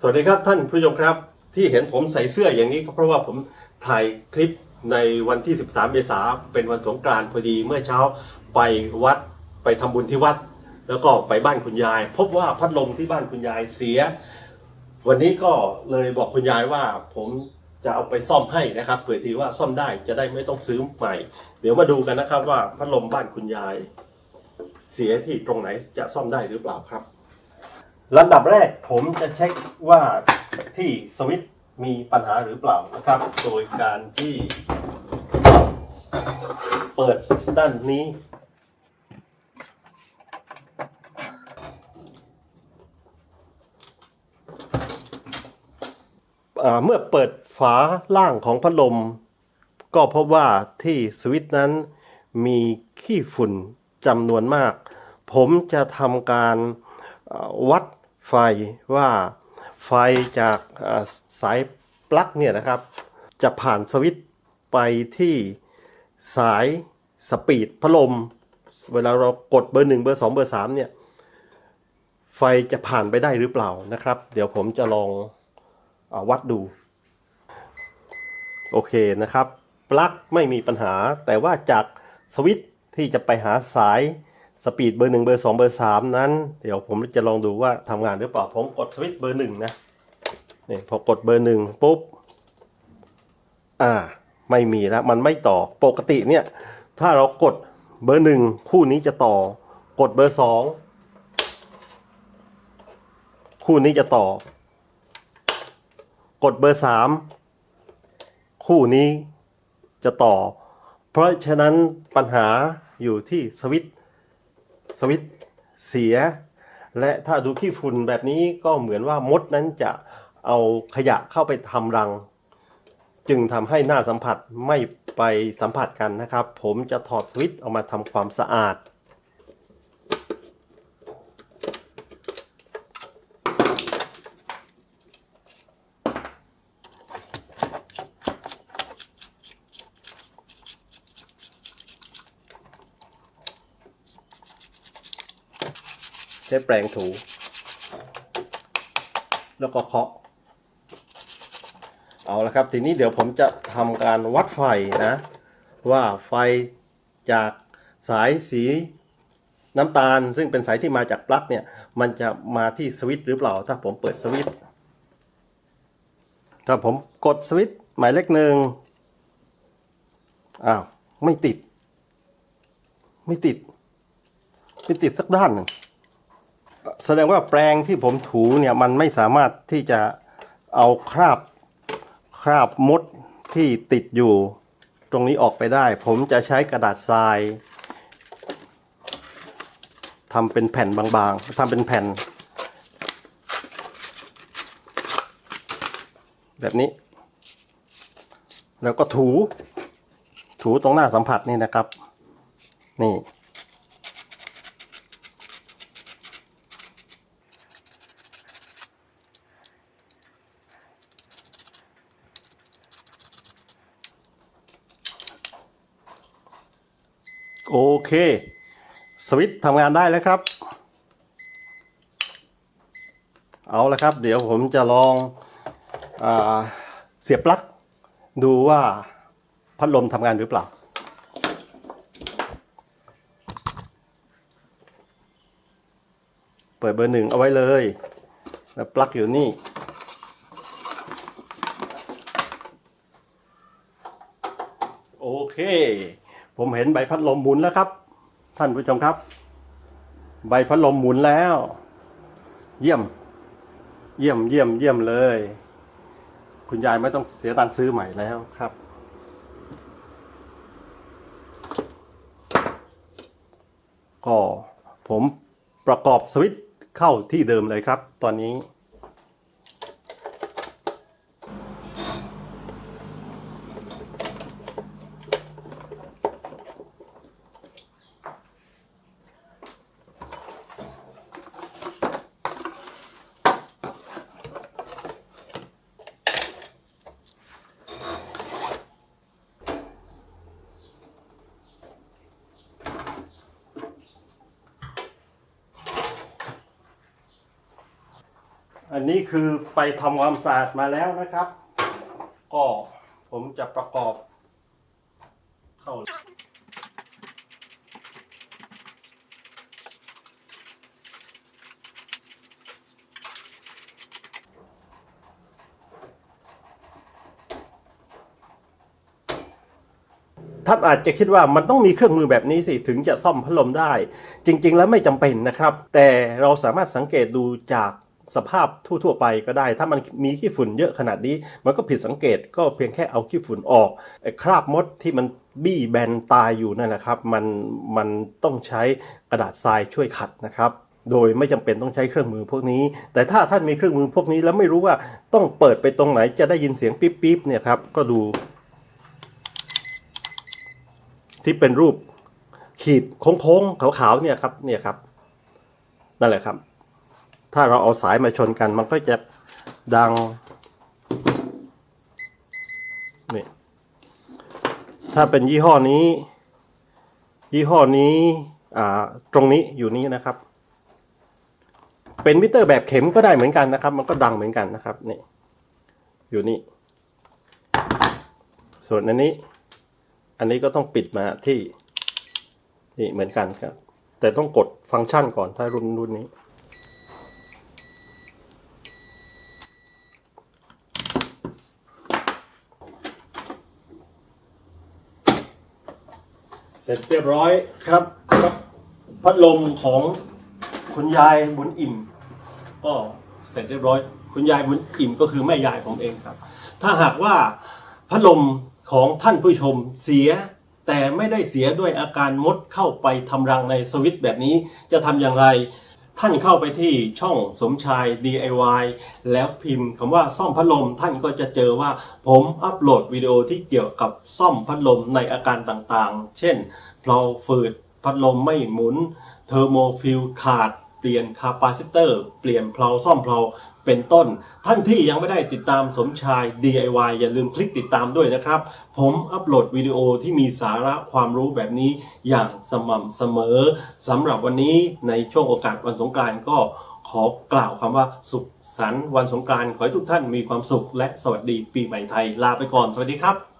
สวัสดีครับท่านผู้ชมครับ ที่เห็นผมใส่เสื้ออย่างนี้ก็เพราะว่าผมถ่ายคลิปในวันที่ 13 เมษาเป็นวันสงกรานต์พอดีเมื่อเช้าไปวัดไปทำบุญที่วัด แล้วก็ไปบ้านคุณยาย พบว่าพัดลมที่บ้านคุณยายเสีย วันนี้ก็เลยบอกคุณยายว่าผมจะเอาไปซ่อมให้นะครับเผื่อทีว่าซ่อมได้จะได้ไม่ต้องซื้อใหม่ เดี๋ยวมาดูกันนะครับว่าพัดลมบ้านคุณยาย เสียที่ตรงไหนจะซ่อมได้หรือเปล่าครับ ลำดับแรกผมจะเช็คว่าที่สวิตมีปัญหาหรือเปล่านะครับ โดยการที่เปิดด้านนี้ เมื่อเปิดฝาล่างของพัดลม ก็พบว่าที่สวิตนั้นมีขี้ฝุ่นจำนวนมาก ผมจะทำการ วัดไฟว่าไฟจากสายปลั๊กเนี่ยนะครับ จะผ่านสวิตไปที่สายสปีดพัดลม เวลาเรากดเบอร์หนึ่งเบอร์สองเบอร์สามเนี่ย ไฟจะผ่านไปได้หรือเปล่านะครับ เดี๋ยวผมจะลองอวัดดู โอเคนะครับ ปลั๊กไม่มีปัญหาแต่ว่าจากสวิตที่จะไปหาสาย สปีดเบอร์หนึ่งเบอร์สองเบอร์สามนั้น เดี๋ยวผมจะลองดูว่าทำงานหรือเปล่า ผมกดสวิตช์เบอร์หนึ่งนะนี่พอกดเบอร์หนึ่งปุ๊บ อ่า ไม่มีแล้วมันไม่ต่อปกติเนี่ย ถ้าเรากดเบอร์หนึ่งคู่นี้จะต่อ กดเบอร์สองคู่นี้จะต่อ กดเบอร์สามคู่นี้จะต่อ เพราะฉะนั้นปัญหาอยู่ที่สวิตช์ สวิตเสีย และถ้าดูขี้ฝุ่นแบบนี้ก็เหมือนว่ามดนั้นจะเอาขยะเข้าไปทำรัง จึงทำให้หน้าสัมผัสไม่ไปสัมผัสกันนะครับ ผมจะถอดสวิตออกมาทำความสะอาด ช้แปรงถู แล้วก็เคาะ เอาละครับ ทีนี้เดี๋ยวผมจะทำการวัดไฟนะ ว่าไฟจากสายสีน้ำตาล ซึ่งเป็นสายที่มาจากปลั๊กเนี่ย มันจะมาที่สวิตช์หรือเปล่า ถ้าผมเปิดสวิตช์ถ้าผมกดสวิตช์หมายเลขหนึ่งอ้าว ไม่ติด ไม่ติด ไม่ติดสักด้านหนึ่ง แสดงว่าแปรงที่ผมถูเนี่ยมันไม่สามารถที่จะเอาคราบคราบมดที่ติดอยู่ ตรงนี้ออกไปได้ ผมจะใช้กระดาษทรายทำเป็นแผ่นบางๆทำเป็นแผ่น แบบนี้ แล้วก็ถู ถูตรงหน้าสัมผัสนี่นะครับ นี่ โอเค สวิตช์ทำงานได้แล้วครับ เอาละครับ เดี๋ยวผมจะลองอเสียบปลั๊กดูว่าพัดลมทำงานหรือเปล่าเปิดเบอร์หนึ่งเอาไว้เลย แล้วปลั๊กอยู่นี่ โอเค ผมเห็นใบพัดลมหมุนแล้วครับ ท่านผู้ชมครับ ใบพัดลมหมุนแล้ว เยี่ยม เยี่ยมเยี่ยมเยี่ยมเลย คุณยายไม่ต้องเสียตังค์ซื้อใหม่แล้วครับ ก็ผมประกอบสวิตช์เข้าที่เดิมเลยครับ ตอนนี้ อันนี้คือไปทำความสะอาดมาแล้วนะครับ ก็ผมจะประกอบเข้าท่านอาจจะคิดว่ามันต้องมีเครื่องมือแบบนี้สิถึงจะซ่อมพัดลมได้ จริง ๆ แล้วไม่จำเป็นนะครับ แต่เราสามารถสังเกตดูจาก สภาพทั่วๆไปก็ได้ ถ้ามันมีขี้ฝุ่นเยอะขนาดนี้ มันก็ผิดสังเกตก็เพียงแค่เอาขี้ฝุ่นออกไอ้คราบมดที่มันบี้แบนตายอยู่นั่นนะครับ มันมันต้องใช้กระดาษทรายช่วยขัดนะครับ โดยไม่จำเป็นต้องใช้เครื่องมือพวกนี้ แต่ถ้าท่านมีเครื่องมือพวกนี้แล้วไม่รู้ว่าต้องเปิดไปตรงไหนจะได้ยินเสียงปิ๊บปิ๊บเนี่ยครับก็ดู ที่เป็นรูปขีดโค้งๆขาวๆเนี่ยครับเนี่ยครับนั่นแหละครับ ถ้าเราเอาสายมาชนกัน มันก็จะดังนี่ถ้าเป็นยี่ห้อนี้ ยี่ห้อนี้อ่าตรงนี้อยู่นี้นะครับ เป็นมิเตอร์แบบเข็มก็ได้เหมือนกันนะครับ มันก็ดังเหมือนกันนะครับนี่อยู่นี่ ส่วนอันนี้ อันนี้ก็ต้องปิดมาที่นี่เหมือนกันครับ แต่ต้องกดฟังก์ชันก่อนถ้ารุ่นรุ่นนี้ เสร็จเรียบร้อยครับครับพัดลมของคุณยายบุญอิ่ม ก็เสร็จเรียบร้อย คุณยายบุญอิ่มก็คือแม่ยายผมเองครับ ถ้าหากว่าพัดลมของท่านผู้ชมเสีย แต่ไม่ได้เสียด้วยอาการมดเข้าไปทำรังในสวิตช์แบบนี้จะทำอย่างไร ท่านเข้าไปที่ช่องสมชาย DIY แล้วพิมพ์คำว่าซ่อมพัดลม ท่านก็จะเจอว่าผมอัปโหลดวิดีโอที่เกี่ยวกับซ่อมพัดลมในอาการต่างๆ เช่นเพลาฝืดพัดลมไม่หมุน เทอร์โมฟิลขาด เปลี่ยนคาปาซิเตอร์ เปลี่ยนเพลาซ่อมเพลา เป็นต้น ท่านที่ยังไม่ได้ติดตามสมชาย DIY อย่าลืมคลิกติดตามด้วยนะครับ ผมอัปโหลดวิดีโอที่มีสาระความรู้แบบนี้อย่างสม่ำเสมอสำหรับวันนี้ในช่วงโอกาสวันสงกรานต์ก็ขอกล่าวคำว่าสุขสันต์วันสงกรานต์ขอให้ทุกท่านมีความสุขและสวัสดีปีใหม่ไทยลาไปก่อนสวัสดีครับ